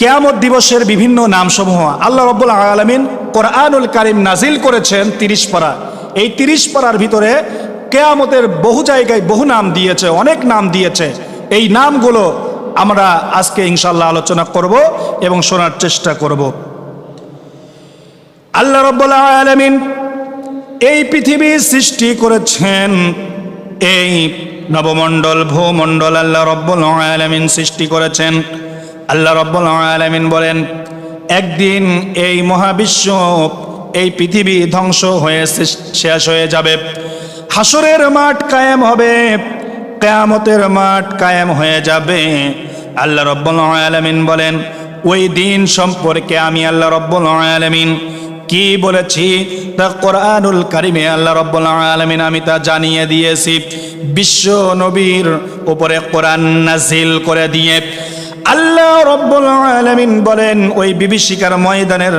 কেয়ামত দিবসের বিভিন্ন নামসমূহ আল্লাহ রব্বুল আলমিন কোরআনুল কারিম নাজিল করেছেন তিরিশ পারা। এই তিরিশ পারার ভিতরে কেয়ামতের বহু জায়গায় বহু নাম দিয়েছে, অনেক নাম দিয়েছে। এই নামগুলো আমরা আজকে ইনশাল্লাহ আলোচনা করব এবং শোনার চেষ্টা করব। আল্লাহ রব্বুল আলমিন এই পৃথিবী সৃষ্টি করেছেন, এই নবমণ্ডল, ভূমণ্ডল আল্লাহ রব্বুল আলমিন সৃষ্টি করেছেন। আল্লাহ রব্বুল আলমিন বলেন, একদিন এই মহাবিশ্ব, এই পৃথিবী ধ্বংস হয়ে শেষ- হয়ে যাবে। হাসরের মাঠ কায়েম হবে, কেয়ামতের মাঠ কায়েম হয়ে যাবে। আল্লাহ রব্বুল আলমিন বলেন, ওই দিন সম্পর্কে আমি আল্লাহ রব্বুল আলমিন কি বলেছি? তা কোরআনুল কারিমে আল্লাহ রব্বুল আলমিন আমি তা জানিয়ে দিয়েছি। বিশ্ব নবীর উপরে কোরআন নাজিল করে দিয়ে আল্লাহ রব্বুল আলমিন বলেন, ওই বিভীষিকার ময়দানের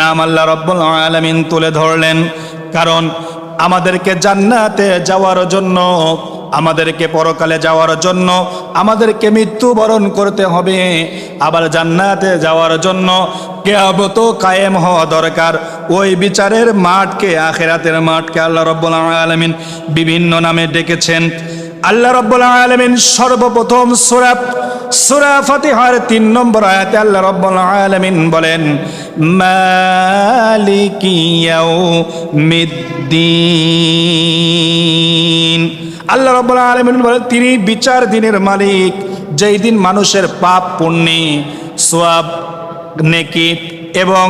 নাম আল্লাহ রব্বুল আলমিন তুলে ধরলেন। কারণ আমাদেরকে জান্নাতে যাওয়ার জন্য, আমাদেরকে পরকালে যাওয়ার জন্য, আমাদেরকে মৃত্যুবরণ করতে হবে। আবার জান্নাতে যাওয়ার জন্য কেয়াবত কায়েম হওয়া দরকার। ওই বিচারের মাঠকে, আখেরাতের মাঠকে আল্লাহ রব্বুল আলমিন বিভিন্ন নামে ডেকেছেন। আল্লাহ রব্বুল আলমিন সর্বপ্রথম সুরা সুরা ফাতিহার তিন নম্বর আয়াতে আল্লাহ রব্বুল আলামিন বলেন মালিকিয়াও মিদ্দিন আল্লাহ রব্বুল আলামিন বলেন, তিনি বিচার দিনের মালিক, যেই দিন মানুষের পাপ পুণ্যি, সোয়াব নেকি এবং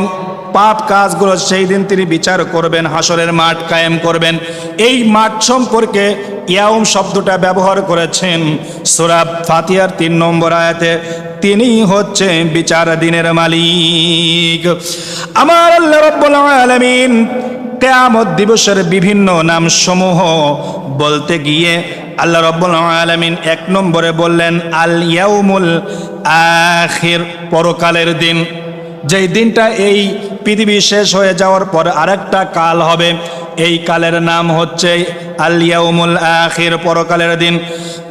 পাপ কাজগুলো সেই দিন তিনি বিচার করবেন, হাসরের মাঠ কায়েম করবেন। এই মাঠ সম্পর্কে ইয়াউম শব্দটা ব্যবহার করেছেন সুরাব ফাতিয়ার তিন নম্বর আয়াতে, তিনি হচ্ছে বিচার দিনের মালিক। আমার আল্লাহ রব্বুল আলামিন কেয়ামত দিবসের বিভিন্ন নাম সমূহ বলতে গিয়ে আল্লাহ রব্বুল আলামিন এক নম্বরে বললেন, আল ইয়াউমুল আখির, পরকালের দিন। যেই দিনটা এই পৃথিবী শেষ হয়ে যাওয়ার পর আরেকটা কাল হবে। এই কালের নাম হচ্ছে আলিয়াউমুল আখির, পরকালের দিন।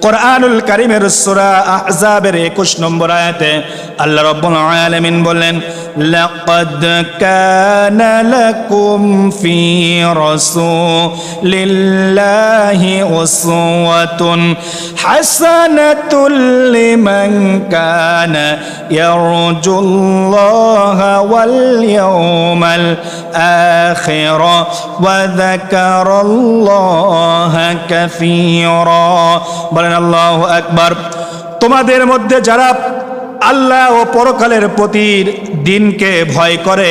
কোরআনুল কারিমের সূরা আহজাবের 21 নম্বর আয়াতে আল্লাহ রাব্বুল আলামিন বললেন, লাকাদ কানা লাকুম ফি রাসূলিল্লাহি উসওয়াতুন হাসানাতুল লিমান কানা ইয়ারজুল্লাহা ওয়াল ইয়াউমাল আখির যাকারাল্লাহা কাসীরা বলেন, আল্লাহু আকবার। তোমাদের মধ্যে যারা আল্লাহ ও পরকালের প্রতি দিনকে ভয় করে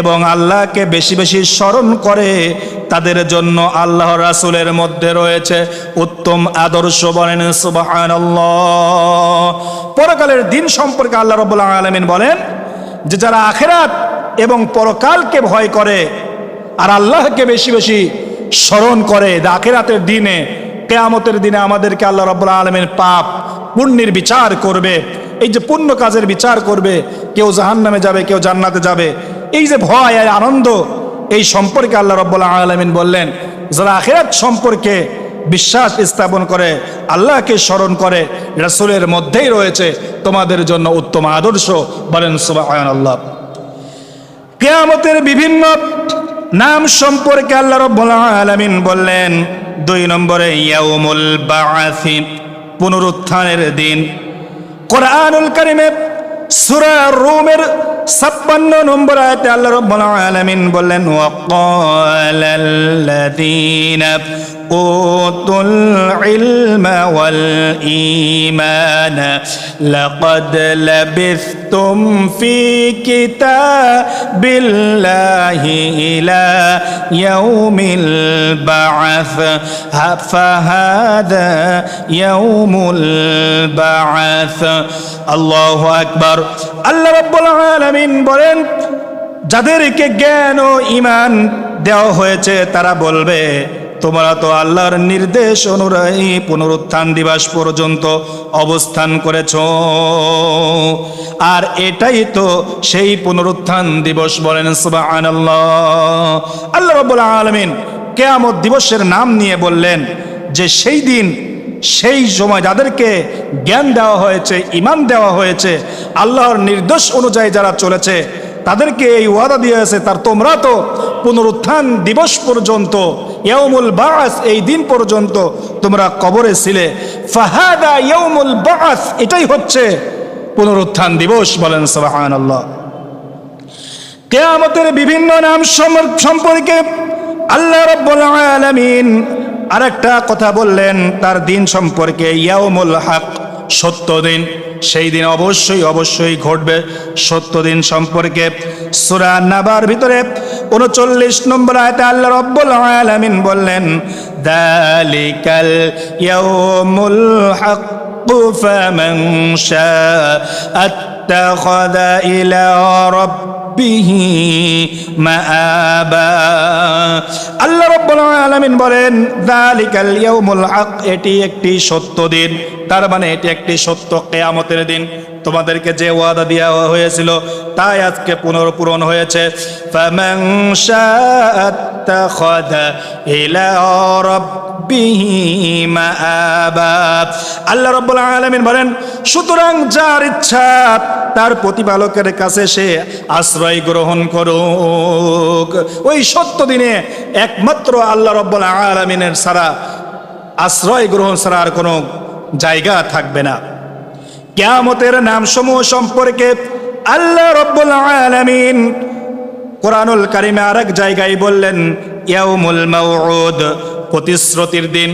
এবং আল্লাহকে বেশি বেশি স্মরণ করে, তাদের জন্য আল্লাহ রাসুলের মধ্যে রয়েছে উত্তম আদর্শ বলেন, সুবহানাল্লাহ। পরকালের দিন সম্পর্কে আল্লাহ রাব্বুল আলামিন বলেন যে, যারা আখেরাত এবং পরকালকে ভয় করে আর আল্লাহকে বেশি বেশি স্মরণ করে আখেরাতের দিনে, কেয়ামতের দিনে আমাদেরকে আল্লাহ রাব্বুল আলমের পাপ, পুণ্যের বিচার করবে। এই যে পুণ্য কাজের বিচার করবে, কেউ জাহান্নামে যাবে, কেউ জান্নাতে যাবে। এই যে ভয় আর আনন্দ, এই সম্পর্কে আল্লাহ রব্বুল আলমিন বললেন, যারা আখেরাত সম্পর্কে বিশ্বাস স্থাপন করে, আল্লাহকে স্মরণ করে, রাসূলের মধ্যেই রয়েছে, তোমাদের জন্য উত্তম আদর্শ বলেন সুবাহ আল্লাহ কেয়ামতের বিভিন্ন নাম সম্পর্কে আল্লাহ রব্বুল আলামিন বললেন, দুই নম্বরে ইয়াউমুল বাআসি, পুনরুত্থানের দিন। কোরআনুল কারিমে সূরা রুমের 56 নম্বর আয়াতে আল্লাহ রাব্বুল আলামিন বললেন ওয়াকালাল্লাযীনা উতুল ইলমা ওয়াল ঈমান লাকাদ লাবিথতুম ফি কিতাবিল্লাহি ইলা ইয়াউমিল বা'থ ফাহাদা ইয়াউমুল বা'থ আল্লাহু আকবার আল্লাহ রাব্বুল আলামিন বলেন যাদেরকে জ্ঞান ও ইমান দেওয়া হয়েছে, তারা বলবে তোমরা তো আল্লাহর নির্দেশ অনুযায়ী পুনরুত্থান দিবস পর্যন্ত অবস্থান করেছ। আর এটাই তো সেই পুনরুত্থান দিবস বলেন সুবহানাল্লাহ। আল্লাহ রাব্বুল আলামিন কেয়ামত দিবসের নাম নিয়ে বললেন যে সেই দিন, সেই সময় যাদেরকে জ্ঞান দেওয়া হয়েছে ইমান দেওয়া হয়েছে, আল্লাহর নির্দেশ অনুযায়ী যারা চলেছে তাদেরকে এই ওয়াদা দিয়েছে, তার তোমরা তো পুনরুত্থান দিবস পর্যন্ত ইয়ৌমুল বাস এই দিন পর্যন্ত তোমরা কবরে ছিলে। ফাহাদা ইয়ৌমুল বাস এটাই হচ্ছে পুনরুত্থান দিবস বলেন আল্লাহ কেয়ামতের বিভিন্ন নাম সম- সম্পর্কে আল্লাহ রব্বুল আলামিন আরেকটা কথা বললেন, তার দিন সম্পর্কে, ইয়াউমুল হক। সত্য দিন। সেই দিন অবশ্যই অবশ্যই ঘটবে সত্য দিন সম্পর্কে। সুরা নাবার ভিতরে উনচল্লিশ নম্বর আয়তে আল্লাহ রব্বুল আলামিন বললেন, দালিকাল ইয়াউমুল হাক্ক ফামান শাআ আত্তাখাযা ইলা রাব্বিহি ربه مآبا আল্লাহ রব্বুল আলামিন বলেন যালিকাল ইয়াউমুল হক এটি একটি সত্য দিন তার মানে এটি একটি সত্য কিয়ামতের দিন তোমাদেরকে যে ওয়াদা দেওয়া হয়েছিল, তাই আজকে পুনর্পূরণ হয়েছে। আল্লাহ রাব্বুল আলামিন বলেন, সুতরাং যার ইচ্ছা, তার প্রতিপালকের কাছে সে আশ্রয় গ্রহণ করুক। ওই সত্য দিনে একমাত্র আল্লাহ রব্বুল আলামিনের ছাড়া, আশ্রয় গ্রহণ ছাড়া আর কোনো জায়গা থাকবে না। কেয়ামতের নাম সমূহ সম্পর্কে আল্লাহ রব্বুল আলামিন কোরআনুল কারিমে আরেক জায়গায় বললেন ইয়াউমুল মাউউদ। প্রতিশ্রুতির দিন,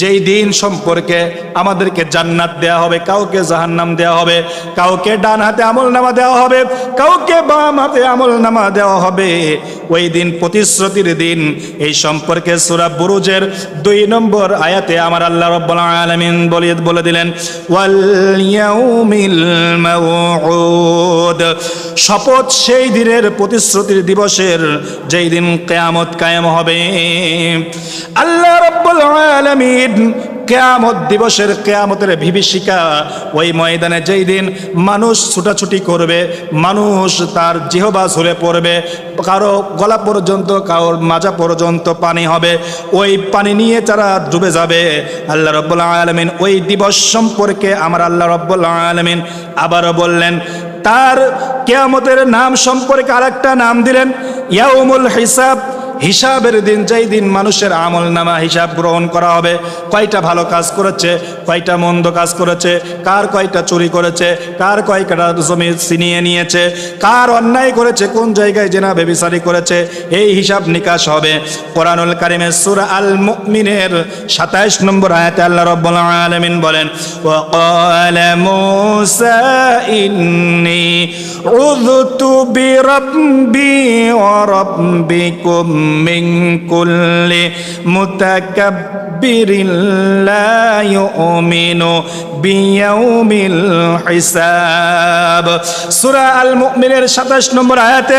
যেই দিন সম্পর্কে আমাদেরকে জান্নাত দেওয়া হবে, কাউকে জাহান্নাম দেওয়া হবে, কাউকে ডান হাতে আমল নামা দেওয়া হবে, কাউকে বাম হাতে আমল নামা দেওয়া হবে, ওই দিন প্রতিশ্রুতির দিন। এই সম্পর্কে সূরা বুরুজের দুই নম্বর আয়াতে আমার আল্লাহ রব্বুল আলামিন বলে বলে দিলেন শপথ সেই দিনের প্রতিশ্রুতির দিবসের যেই দিন কেয়ামত কায়েম হবে। আল্লাহ রব্বুল আলামিন কেয়ামত দিবসের কেয়ামতের বিভীষিকা, ওই ময়দানে যেই দিন মানুষ ছুটাছুটি করবে, মানুষ তার জিহবা ঝরে পড়বে, কারও গলা পর্যন্ত, কারোর মাজা পর্যন্ত পানি হবে, ওই পানি নিয়ে তারা ডুবে যাবে। আল্লাহ রব্বুল আলমিন ওই দিবস সম্পর্কে আমার আল্লাহ রব্বুল আলমিন আবারও বললেন, তার কেয়ামতের নাম সম্পর্কে আরেকটা নাম দিলেন, ইয়াউমুল হিসাব। হিসাবের দিন যেই দিন মানুষের আমল নামা হিসাব গ্রহণ করা হবে কয়টা ভালো কাজ করেছে কয়টা মন্দ কাজ করেছে কার কয়টা চুরি করেছে কার কয়টা জমি ছিনিয়ে নিয়েছে কার অন্যায় করেছে কোন জায়গায় জেনা বেবিচারি করেছে এই হিসাব নিকাশ হবে কোরআনুল কারিমের সূরা আল মুমিনের 27 নম্বর আয়াতে আল্লাহ রাব্বুল আলামিন বলেন وقال موسى إني عذت بربي وربكم من كل متكبر لا يؤمن بيوم الحساب সূরা আল মুমিনের 27 নম্বর আয়াতে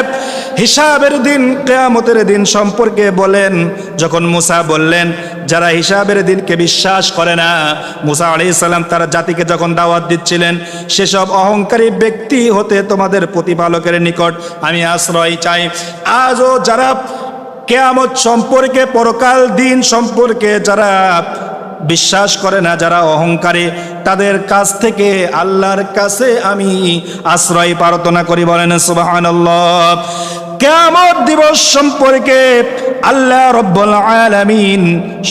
হিসাবের দিন কিয়ামতের দিন সম্পর্কে বলেন যখন মুসা বললেন যারা হিসাবের দিনকে বিশ্বাস করে না মুসা আলাইহিস সালাম তার জাতিকে যখন দাওয়াত দিচ্ছিলেন সেসব অহংকারী ব্যক্তি হতে তোমাদের প্রতিপালকের নিকট আমি আশ্রয় চাই আজও যারা কেয়ামত সম্পর্কে, পরকাল দিন সম্পর্কে যারা বিশ্বাস করে না, যারা অহংকারে, তাদের কাছ থেকে আল্লাহর কাছে আমি আশ্রয় প্রার্থনা করি, বলেন সুবহানাল্লাহ। কেয়ামত দিবস সম্পর্কে আল্লাহ রব্বুল আলামিন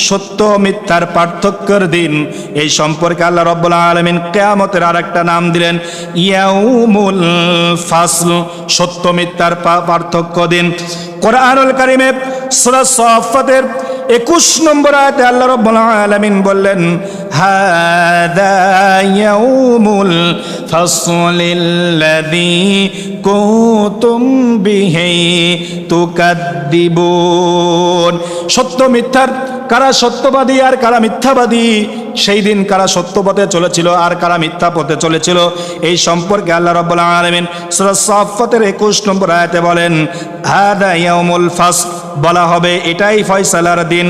সত্য মিথ্যার পার্থক্যের দিন। এই সম্পর্কে আল্লাহ রব্বুল আলামিন কেয়ামতের আরেকটা নাম দিলেন, ইয়াউমুল ফাসল, সত্য মিথ্যার পার্থক্য দিন। কোরআনুল কারিমে সূরা সাফফাতের একুশ নম্বর আয়াতে আল্লাহ রব্বুল আলামিন বললেন হাদা ইয়াউমুল ফাসলিল্লাযী কুতুম বিহি তুকাদ্দিবুন। সত্য মিথ্যার কারা সত্যবাদী আর কারা মিথ্যাবাদী? সেই দিন কারা সত্য পথে চলেছিল আর কারা মিথ্যা পথে চলেছিল? এই সম্পর্কে আল্লাহ রাব্বুল আলামিন সাফফাতের 21 নম্বর আয়াতে বলেন হাদা ইয়াউমুল ফাসল। বলা হবে, এটাই ফয়সালার দিন।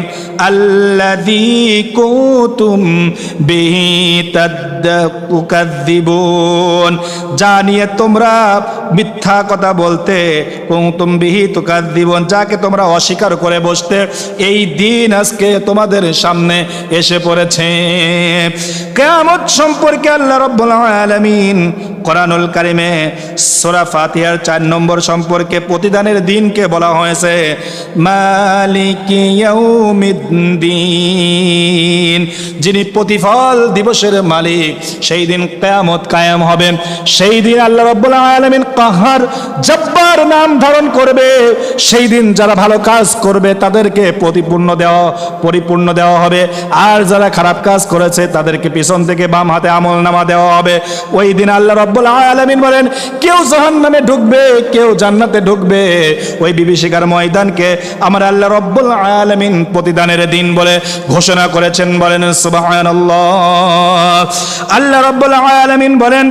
আল্লাযী কুতুম বিহি তাদ্দুকাদ্দিবুন যা নিয়ে তোমরা মিথ্যা কথা বলতে কুমতুম বিহি দিবন যাকে তোমরা অস্বীকার করে বসতে, এই দিন আজকে তোমাদের সামনে এসে পড়েছে। কেয়ামত সম্পর্কে আল্লাহ রব্বুল আলামিন কোরআনুল কারিমে সূরা ফাতিহার চার নম্বর সম্পর্কে প্রতিদানের দিনকে বলা হয়েছে, মালিকি ইয়াউমিদ্দিন। যিনি প্রতিফল দিবসের মালিক, সেই দিন কেয়ামত কায়াম হবে। সেই দিন আল্লাহ রব্বুল আলামিন কাহার, জব্বার নাম ধারণ করবে। সেই দিন যারা ভালো কাজ করবে, তাদেরকে প্রতিপূর্ণ দেওয়া, পরিপূর্ণ দেওয়া হবে। আর যারা খারাপ কাজ করেছে, তাদেরকে পিছন থেকে বাম হাতে আমল নামা দেওয়া হবে। ওই দিন আল্লাহ রব্বুল আলামিন বলেন, কেউ জাহান্নামে ঢুকবে, কেউ জান্নাতে ঢুকবে। ওই বিভীষিকার ময়দানকে আমার আল্লাহ রব্বুল আলমিন প্রতিদানের দিন বলে ঘোষণা করেছেন বলেন সুবাহান আল্লাহ রব্বুল আলমিন বলেন,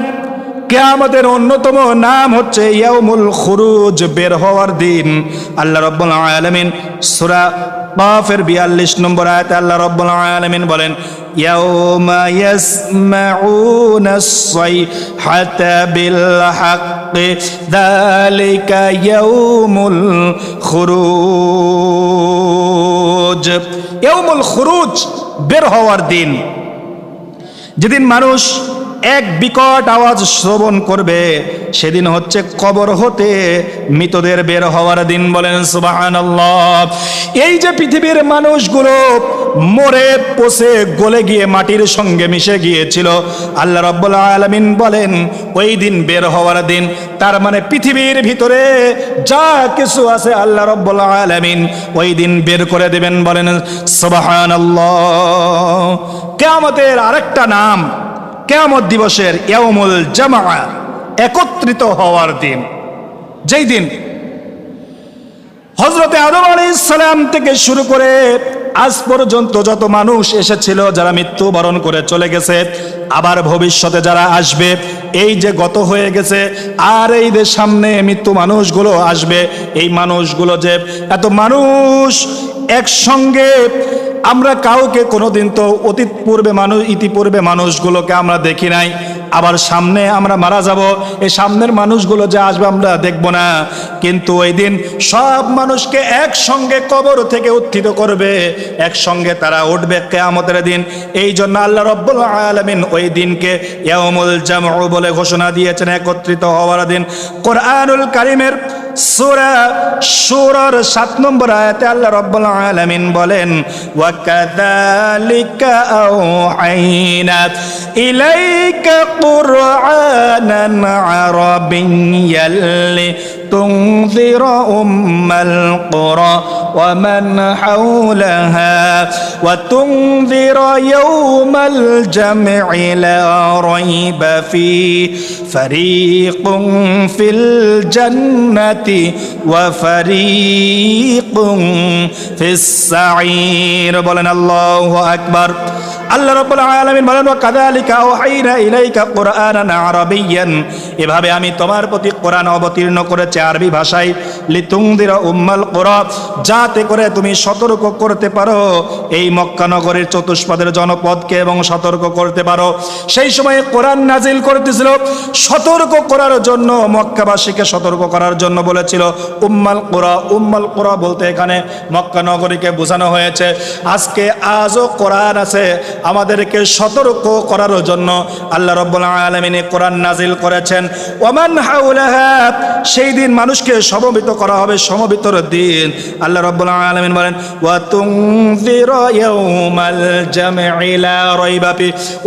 কেয়ামতের অন্যতম নাম হচ্ছে ইয়াউমুল খুরুজ, বের হওয়ার দিন। আল্লাহ রব্বুল আলমিন সূরা কাফের 42 নম্বর আয়াতে আল্লাহ রব্বুল আলামিন বলেন ইয়াসমাউনা সাইহাতা বিল হাক্কি যালিকা ইয়াউমুল খুরুজ। ইয়াউমুল খুরুজ বের হওয়ার দিন। যেদিন মানুষ এক বিকট আওয়াজ শ্রবণ করবে। সেদিন হচ্ছে কবর হতে মৃতদের বের হওয়ার দিন বলেন সুবাহান এই যে পৃথিবীর মানুষগুলো মরে পচে গলে গিয়ে মাটির সঙ্গে মিশে গিয়েছিল, আল্লাহ রব্বুল আলমিন বলেন, ওই দিন বের হওয়ার দিন। তার মানে পৃথিবীর ভিতরে যা কিছু আছে আল্লাহ রব্বুল আলমিন ওই দিন বের করে দেবেন বলেন সুবাহান কেয়ামতের আরেকটা নাম কেয়ামত দিবসের ইয়ামুল জামা একত্রিত হওয়ার দিন। যেই দিন হজরতে আদম আলী ইসলাম থেকে শুরু করে আজ পর্যন্ত যত মানুষ এসেছিল, যারা মৃত্যুবরণ করে চলে গেছে, আবার ভবিষ্যতে যারা আসবে, এই যে গত হয়ে গেছে, আর এই যে সামনে মৃত্যু মানুষগুলো আসবে, এই মানুষগুলো যে এত মানুষ একসঙ্গে আমরা কাউকে কোনোদিন তো অতীত পূর্বে মানুষ, ইতিপূর্বে মানুষগুলোকে আমরা দেখি নাই। আবার সামনে আমরা মারা যাব, এই সামনের মানুষগুলো যে আসবে আমরা দেখব না। কিন্তু ওই দিন সব মানুষকে একসঙ্গে কবর থেকে উত্থিত করবে, একসঙ্গে তারা উঠবে কেয়ামতের দিন। এই জন্য আল্লাহ রব্বুল আলমিন ওই দিনকে ইয়ামুল জামউ বলে ঘোষণা দিয়েছেন, একত্রিত হওয়ার দিন। কোরআনুল কারিমের সূরা সূরার 7 নম্বর আয়াতে আল্লাহ রব্বুল আলামিন বলেন ওয়া কাযালিকা আওহাইনা ইলাইকা কুরআনান আরাবিয়্যাল تنذر أم القرى ومن حولها وتنذر يوم الجمع لا ريب فيه. فريق في الجنة وفريق في السعير. بلن الله أكبر. আল্লাহ রব্বুল আলামিন বলেন, ওয়া কাযালিকা ওহাইনা ইলাইকা কুরআনান আরাবিয়ান। এভাবে আমি তোমার প্রতি কোরআন অবতীর্ণ করেছি আরবি ভাষায়। লিতুংদিরা উম্মাল কুরা, যাতে করে তুমি সতর্ক করতে পারো। এই মক্কা নগরের চতুষ্পদের জনপদকে এবং সতর্ক করতে পারো। সেই সময়ে কোরআন নাজিল করতেছিল, সতর্ক করার জন্য, মক্কাবাসীকে সতর্ক করার জন্য বলেছিল, উম্মাল কুরা উম্মাল কুরা বলতে এখানে মক্কা নগরীকে বোঝানো হয়েছে। আজকে আজও কোরআন আছে, আমাদেরকে সতর্ক করার জন্য আল্লাহ রব্বুল আলমিনে কোরআন নাজিল করেছেন। ওমান সেই দিন মানুষকে সমবেত করা হবে সমবেতর দিন। আল্লাহ রব্বুল আলমিন বলেন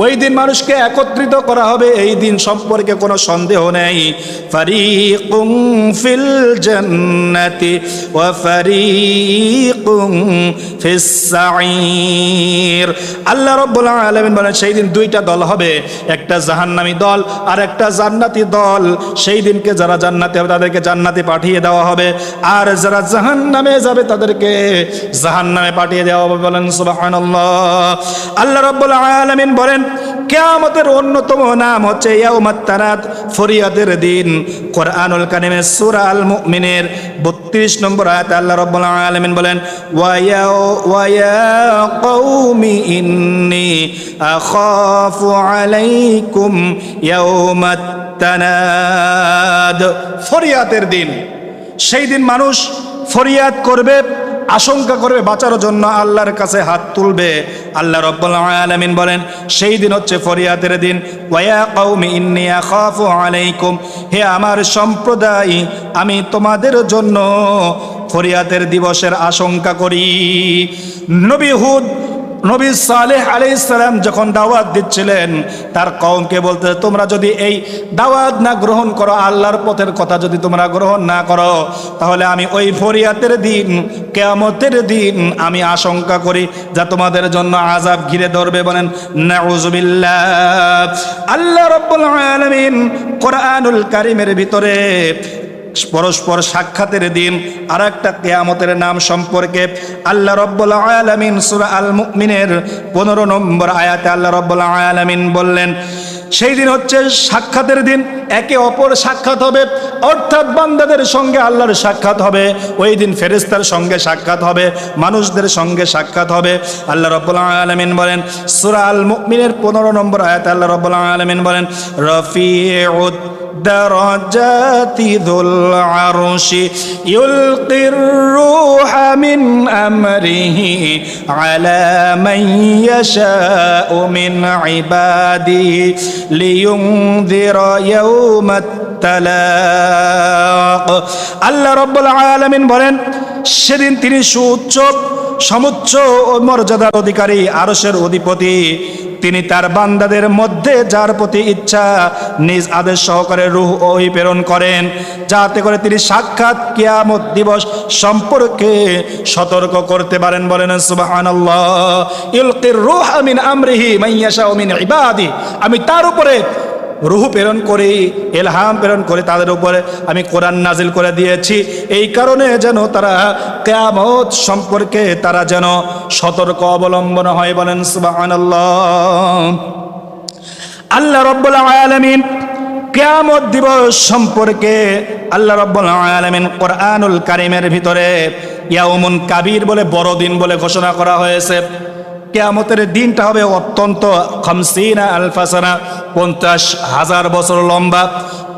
ওই দিন মানুষকে একত্রিত করা হবে, এই দিন সম্পর্কে কোনো সন্দেহ নেই। ফারিকুম ফিল আল্লাহ রব্বুল আলামিন বলেন, সেই দিন দুইটা দল হবে, একটা জাহান্নামী দল আর একটা জান্নাতি দল। সেই দিনকে যারা জান্নাতি হবে, তাদেরকে জান্নাতে পাঠিয়ে দেওয়া হবে। হবে আর যারা জাহান নামে যাবে, তাদেরকে জাহান নামে পাঠিয়ে দেওয়া হবে বলেন সুবাহান আল্লাহ রব্বুল আলমিন বলেন, কেয়ামতের অন্যতম নাম হচ্ছে ইয়াউমাত্তারাত ফরিয়াদের দিন। কোরআনুল কানিমের সূরা আল মুমিনের 32 নম্বর আয়াতে আল্লাহ রাব্বুল আলামিন বলেন, ওয়া ওয়া ইয়া কওমি ইন্নী আখাফু আলাইকুম ফরিয়াদের দিন। সেই দিন মানুষ ফরিয়াদ করবে, আশঙ্কা করবে, বাঁচার জন্য আল্লাহর কাছে হাত তুলবে। আল্লাহ রব্বুল আলামিন বলেন, সেই দিন হচ্ছে ফরিয়াদের দিন। ওয়া হে আমার সম্প্রদায়, আমি তোমাদের জন্য ফরিয়াদের দিবসের আশঙ্কা করি। নবী হুদ নবী সালেহ আলাইসালাম যখন দাওয়াত দিচ্ছিলেন, তার কমকে বলতে তোমরা যদি এই দাওয়াত না গ্রহণ করো, আল্লাহর পথের কথা যদি তোমরা গ্রহণ না করো, তাহলে আমি ওই ফরিয়াতের দিন, কেয়ামতের দিন আমি আশঙ্কা করি যা তোমাদের জন্য আজাব ঘিরে ধরবে বলেন আল্লাহ রব্বুল আলামিন কোরআনুল কারিমের ভিতরে পরস্পর সাক্ষাতের দিন আর একটা কেয়ামতের নাম সম্পর্কে আল্লাহ রব্বুল আলামিন সূরা আল মুমিনের পনেরো নম্বর আয়াতে আল্লাহ রব্বুল আলামিন বললেন, সেই দিন হচ্ছে সাক্ষাতের দিন, একে অপর সাক্ষাৎ হবে, অর্থাৎ বান্দাদের সঙ্গে আল্লাহর সাক্ষাৎ হবে, ওই দিন ফেরেস্তার সঙ্গে সাক্ষাৎ হবে, মানুষদের সঙ্গে সাক্ষাৎ হবে। আল্লাহ রব্বুল আলামিন বলেন, সূরা আল মুমিনের পনেরো নম্বর আয়াতে আল্লাহ রব্বুল আলামিন বলেন রফিউদ الدرجات ذو العرش يلقي الروح من امره على من يشاء من عباده لينذر يوم التلاق আল্লাহ রব্বুল আলামিন বলেন সেদিন তিনি সুউচ্চ, সমুচ্চ ও মর্যাদার অধিকারী আরশের অধিপতি। তিনি তার বান্দাদের মধ্যে যার প্রতি ইচ্ছা নিজ আদেশ সহকারে রুহ ওই প্রেরণ করেন, যাতে করে তিনি সাক্ষাৎ কিয়ামত দিবস সম্পর্কে সতর্ক করতে পারেন বলেন সুবহানাল্লাহ। ইলকির রূহ মিন আমরিহি মাইয়াশা মিন ইবাদি। আমি তার উপরে রুহু প্রেরণ করি এলহাম প্রেরণ করে, তাদের উপরে আমি কোরআন নাজিল করে দিয়েছি। এই কারণে যেন তারা কেয়ামত সম্পর্কে তারা যেন সতর্ক অবলম্বন হয় বলেন আল্লাহ রব্বুল আলামিন কেয়ামত দিবস সম্পর্কে আল্লাহ রব্বুল আলামিন কোরআনুল কারিমের ভিতরে ইয়াউমুন কাবির বলে বড় দিন বলে ঘোষণা করা হয়েছে। কেয়ামতের দিনটা হবে অত্যন্ত খামসিনা, আলফাসানা। পঞ্চাশ হাজার বছর লম্বা,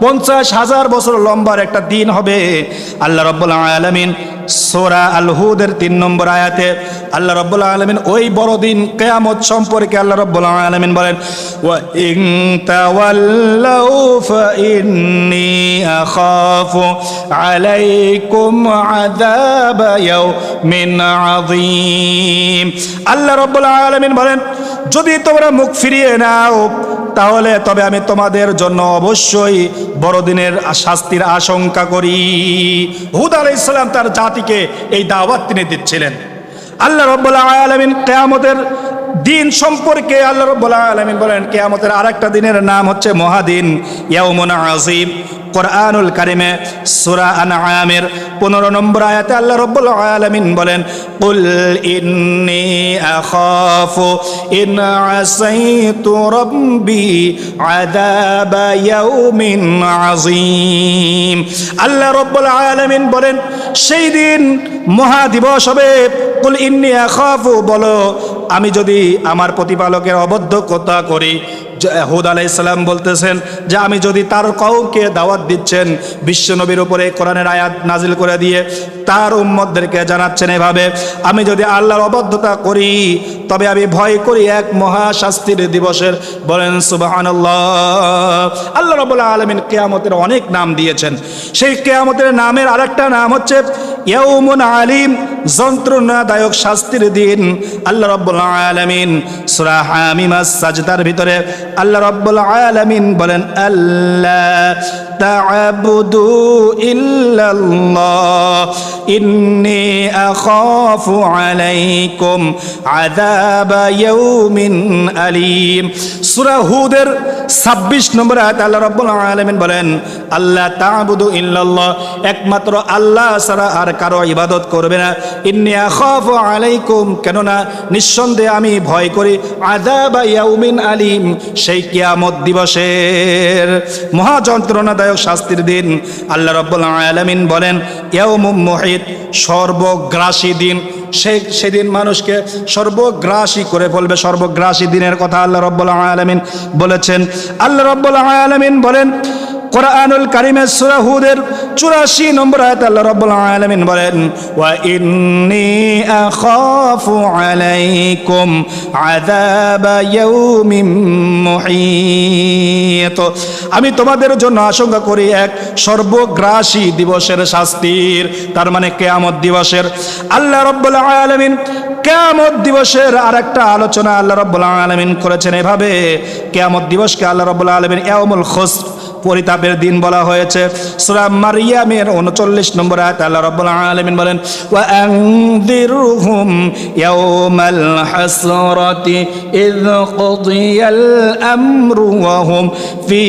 পঞ্চাশ হাজার বছর লম্বার একটা দিন হবে। আল্লাহ রব্বুল আলমিন সোরা আল হুদের তিন নম্বর আয়াতে আল্লাহ রব্বুল আলমিন ওই বড় দিন কেয়ামত সম্পর্কে আল্লাহ রব্বুল আলমিন বলেন আল্লাহ রব্বুল আলমিন বলেন, যদি তোমরা মুখ ফিরিয়ে নাও তাহলে তবে আমি তোমাদের জন্য অবশ্যই বড়দিনের শাস্তির আশঙ্কা করি। হুদ আলাই ইসলাম তার জাতিকে এই দাওয়াত তিনি দিচ্ছিলেন। আল্লাহ রব্বুল্লাহ আলমিন কেয়ামতের দিন সম্পর্কে আল্লাহ রব্বুল্লাহ আলমিন বলেন, কেয়ামতের আরেকটা দিনের নাম হচ্ছে মহাদিন। ইয়াউমুন আজিম কোরআনুল কারিমে সূরা আনআমের 15 নম্বর আয়াতে আল্লাহ রাব্বুল আলামিন বলেন, কুল ইন্নী আখাফু ইন আসাইতু রাব্বি আযাবা ইয়াউমিন আযীম। আল্লাহ রাব্বুল আলামিন বলেন, সেই দিন মহা দিবস হবে। কুল ইন্নী আখাফু বলো আমি যদি আমার প্রতিপালকের অবদ্ধকতা করি হুদ আলাইসাল্লাম বলতেছেন যে আমি যদি তার কৌকে দাওয়াত দিচ্ছেন, বিশ্বনবীর উপরে কোরআনের আয়াত নাজিল করে দিয়ে তার উম্মদদেরকে জানাচ্ছেন এভাবে, আমি যদি আল্লাহর অবদ্ধতা করি, তবে আমি ভয় করি এক মহাশাস্তির দিবসের। বলেন সুবাহান আল্লাহ রবুল্লা আলমিন কেয়ামতের অনেক নাম দিয়েছেন। সেই কেয়ামতের নামের আরেকটা নাম হচ্ছে ইয়ৌমুন আলিম, যন্ত্রণাদায়ক শাস্তির দিন। আল্লাহ রব্বুল আলামিন সূরা হামিমা সাজদার ভিতরে আল্লাহ রব্বুল আলামিন বলেন আল্লাহ তা'বুদু ইল্লাল্লাহ ইন্নী আখাফু আলাইকুম আযাবা ইয়াউমিন আলিম সূরা হুদের 26 নম্বর আয়াত আল্লাহ রব্বুল আলামিন বলেন আল্লাহ তা'বুদু ইল্লাল্লাহ একমাত্র আল্লাহ ছাড়া আর কারও ইবাদত করবে না। ইন্নি আখাফু আলাইকুম কেননা নিঃসন্দেহে আমি ভয় করি। আযাবা ইয়াউমিন আলিম সেই কিয়ামত দিবসের মহা যন্ত্রণাদায়ক শাস্তির দিন। আল্লাহ রাব্বুল আলামিন বলেন, ইয়াউমুম মুহিত সর্বগ্রাসী দিন। সে, সেদিন মানুষকে সর্বগ্রাসী করে ফেলবে। সর্বগ্রাসী দিনের কথা আল্লাহ রব্বুল আলামিন বলেছেন আল্লাহ রব্বুল আলমিন বলেন, কোরআনুল কারিমের সুরা হুদের 84 নম্বর আয়াত আল্লাহ রাব্বুল আলামিন বলেন, ওয়া ইন্নী আখাফু আলাইকুম আযাবা ইয়াউমিন মুহীত। আমি তোমাদের জন্য আশঙ্কা করি এক সর্বগ্রাসী দিবসের শাস্তির, তার মানে কেয়ামত দিবসের। আল্লাহ রব্বুল আলমিন কেয়ামত দিবসের আর একটা আলোচনা আল্লাহ রব্বুল আলমিন করেছেন এভাবে। কেয়ামত দিবসকে আল্লাহ রব্বুল আলমিন এমল খুসর পরিতাপের দিন বলা হয়েছে। সূরা মারিয়ামের 39 নম্বর আয়াত আল্লাহ রাব্বুল আলামিন বলেন ফি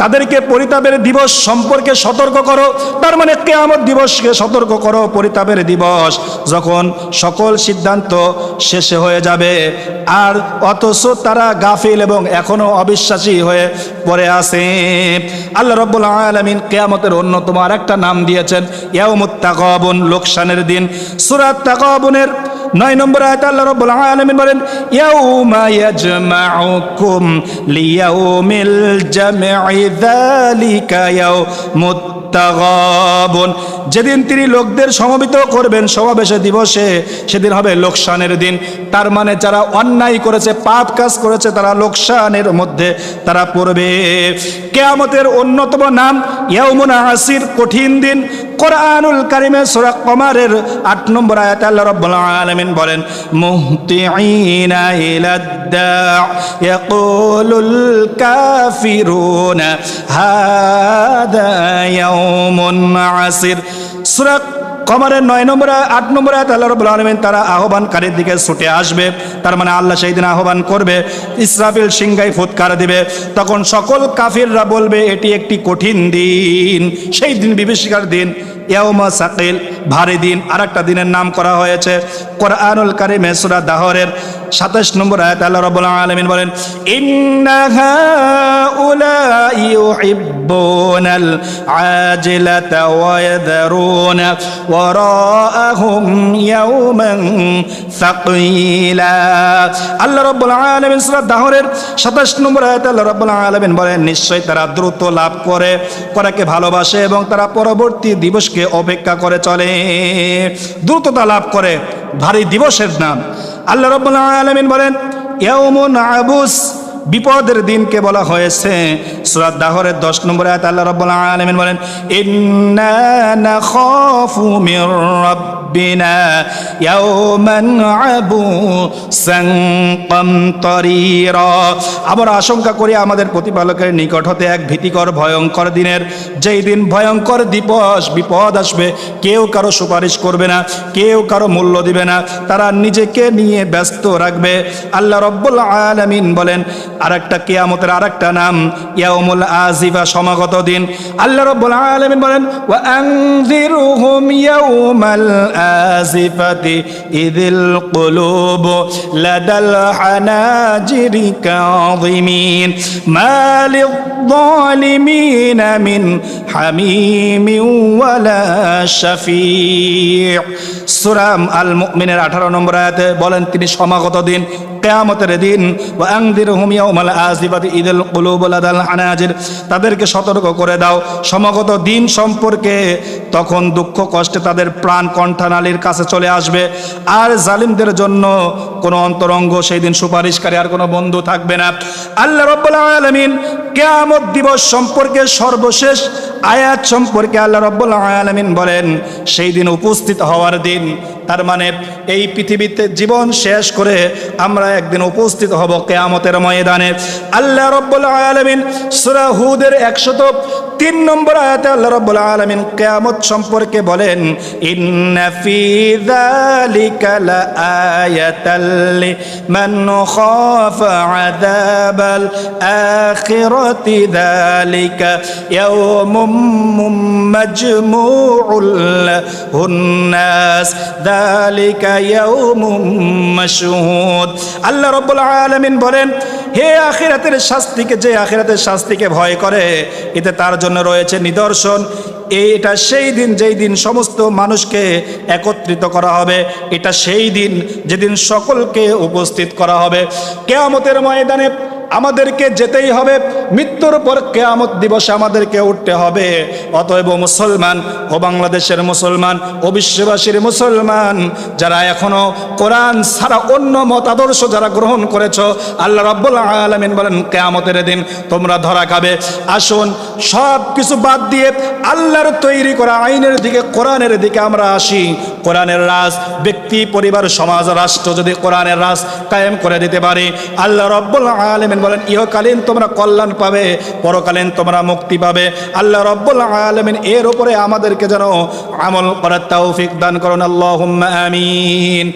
তাদেরকে পরিতাপের দিবস সম্পর্কে সতর্ক করো। তার মানে কিয়ামত দিবসকে সতর্ক করো, পরিতাপের দিবস। যখন সকল সিদ্ধান্ত শেষে হয়ে যাবে, আর অথচ তারা গাফিল এবং এখনও অবিশ্বাসী হয়ে পড়ে আছে। আল্লাহ রব্বুল আলামিন কেয়ামতের অন্যতম আরেকটা নাম দিয়েছেন ইয়াউমুত তাকাবুন লোকসানের দিন। সুরাত তাকাবুনের নয় নম্বর আয়াত আল্লাহ রাব্বুল আলামিন বলেন, ইয়াউমা তাগাবুন যেদিন তিনি লোকদের সমবেত করবেন সমাবেশে দিবসে, সেদিন হবে লোকসানের দিন। তার মানে যারা অন্যায় করেছে, পাপ কাজ করেছে, তারা লোকসানের মধ্যে তারা পড়বে। কেয়ামতের অন্যতম নাম ইয়াউমুন আসির কঠিন দিন। কোরআনুল কারিমে সূরা কমারের আট নম্বর আয়াতে আল্লাহ রাব্বুল আলামিন বলেন, মুহতিঈনা ইলাদ্দা ইয়াকুলুল কাফিরুনা, হাদা ইয়াউমুন আসির সূরা কমারের নয় নম্বর আট নম্বর আয়াত আল্লাহ রাব্বুল তারা আহ্বানকারীর দিকে ছুটে আসবে। তার মানে আল্লাহ সেই দিন আহ্বান করবে, ইসরাফিল সিংগাই ফুৎকার দিবে। তখন সকল কাফিররা বলবে, এটি একটি কঠিন দিন। সেই দিন বিভীষিকার দিন। ইয়াউমা সাকিল, ভারী দিন আর একটা দিনের নাম করা হয়েছে। কোরআনুল কারিমে সূরা দাহরের 27 নম্বর আয়াত আল্লাহ রাব্বুল আলামিন বলেন দাহরের 27 নম্বর বলেন নিশ্চয় তারা দ্রুত লাভ করে, করাকে ভালোবাসে এবং তারা পরবর্তী দিবসকে অপেক্ষা করে চলে। দ্রুততা লাভ করে। ভারী দিবসের নাম। আল্লাহ রাব্বুল আলামিন বলেন ইয়াউমুন আবুস বিপদের দিনকে বলা হয়েছে। সূরা দাহরের 10 নম্বর আয়াত আল্লাহ রাব্বুল আলামিন বলেন আমরা আশঙ্কা করি আমাদের প্রতিপালকের নিকট হতে এক ভীতিকর, ভয়ঙ্কর দিনের, যেই দিন ভয়ঙ্কর দিবস, বিপদ আসবে, কেউ কারও সুপারিশ করবে না, কেউ কারও মূল্য দিবে না, তারা নিজেকে নিয়ে ব্যস্ত রাখবে। আল্লাহ রব্বুল আলামিন বলেন আর একটা কেয়ামতের আর একটা নাম ইয়াউমুল আজিফা সমাগত দিন আল্লাহ রব্বুল আলামিন বলেন ওয়া আনযিরহুম ইয়াউমাল আজিফাতি ইযিল কুলুব লাদাল হানাজিরি কাযিমিন মালিয الظالمين من حميم ولا شفيع সুরাম আল মুমিনের 18 নম্বর আয়াতে বলেন তিনি সমাগত দিন কেয়ামতের দিন ওয়া আনদিরহুম ইয়াউমাল আজিফাতি ইদুল হানাজির তাদেরকে সতর্ক করে দাও। সমাগত দিন সম্পর্কে তখন দুঃখ কষ্টে তাদের প্রাণ কণ্ঠানালীর কাছে চলে আসবে। আর জালিমদের জন্য কোনো অন্তরঙ্গ সেই দিন সুপারিশকারী আর কোনো বন্ধু থাকবে না। আল্লাহ রাব্বুল আলামিন কেয়ামত দিবস সম্পর্কে সর্বশেষ আয়াত সম্পর্কে আল্লাহ রব্বুল আলামিন বলেন, সেই দিন উপস্থিত হওয়ার দিন। তার মানে এই পৃথিবীতে জীবন শেষ করে আমরা একদিন উপস্থিত হব কেয়ামতের ময়দানে। আল্লাহ রব্বুল আলামিন সূরা হুদের 103 নম্বর আয়াতে আল্লাহ রব্বুল আলমিন কিয়ামত সম্পর্কে বলেন, ইন্না মাজমুউল লাহুন নাস যালিকা ইয়াউমুম মাশহুদ আল্লাহ রাব্বুল আলামিন বলেন, হে আখিরাতের শাস্তিকে, যে আখিরাতের শাস্তিকে ভয় করে, এতে তার জন্য রয়েছে নিদর্শন। এটা সেই দিন যেই দিন সমস্ত মানুষকে একত্রিত করা হবে। এটা সেই দিন যেদিন সকলকে উপস্থিত করা হবে। কেয়ামতের ময়দানে আমাদেরকে যেতেই হবে। মৃত্যুর পর কেয়ামত দিবসে আমাদেরকে উঠতে হবে। অতএব মুসলমান ও বাংলাদেশের মুসলমান ও বিশ্ববাসীর মুসলমান, যারা এখনও কোরআন ছাড়া অন্য মতাদর্শ যারা গ্রহণ করেছ, আল্লাহ রাব্বুল আলামিন বলেন, কেয়ামতের দিন তোমরা ধরা খাবে। আসুন সব কিছু বাদ দিয়ে আল্লাহর তৈরি করা আইনের দিকে, কোরআনের দিকে আমরা আসি। কোরআনের রাজ ব্যক্তি, পরিবার, সমাজ, রাষ্ট্র যদি কোরআনের রাজ কায়েম করে দিতে পারে, আল্লাহ রব্বুল আলমিন বলেন, ইহকালীন তোমরা কল্যাণ পাবে, পরকালীন তোমরা মুক্তি পাবে। আল্লাহ রব্বুল আলমিন এর উপরে আমাদেরকে যেন আমল করার তৌফিক দান করুন। আল্লাহ আমিন।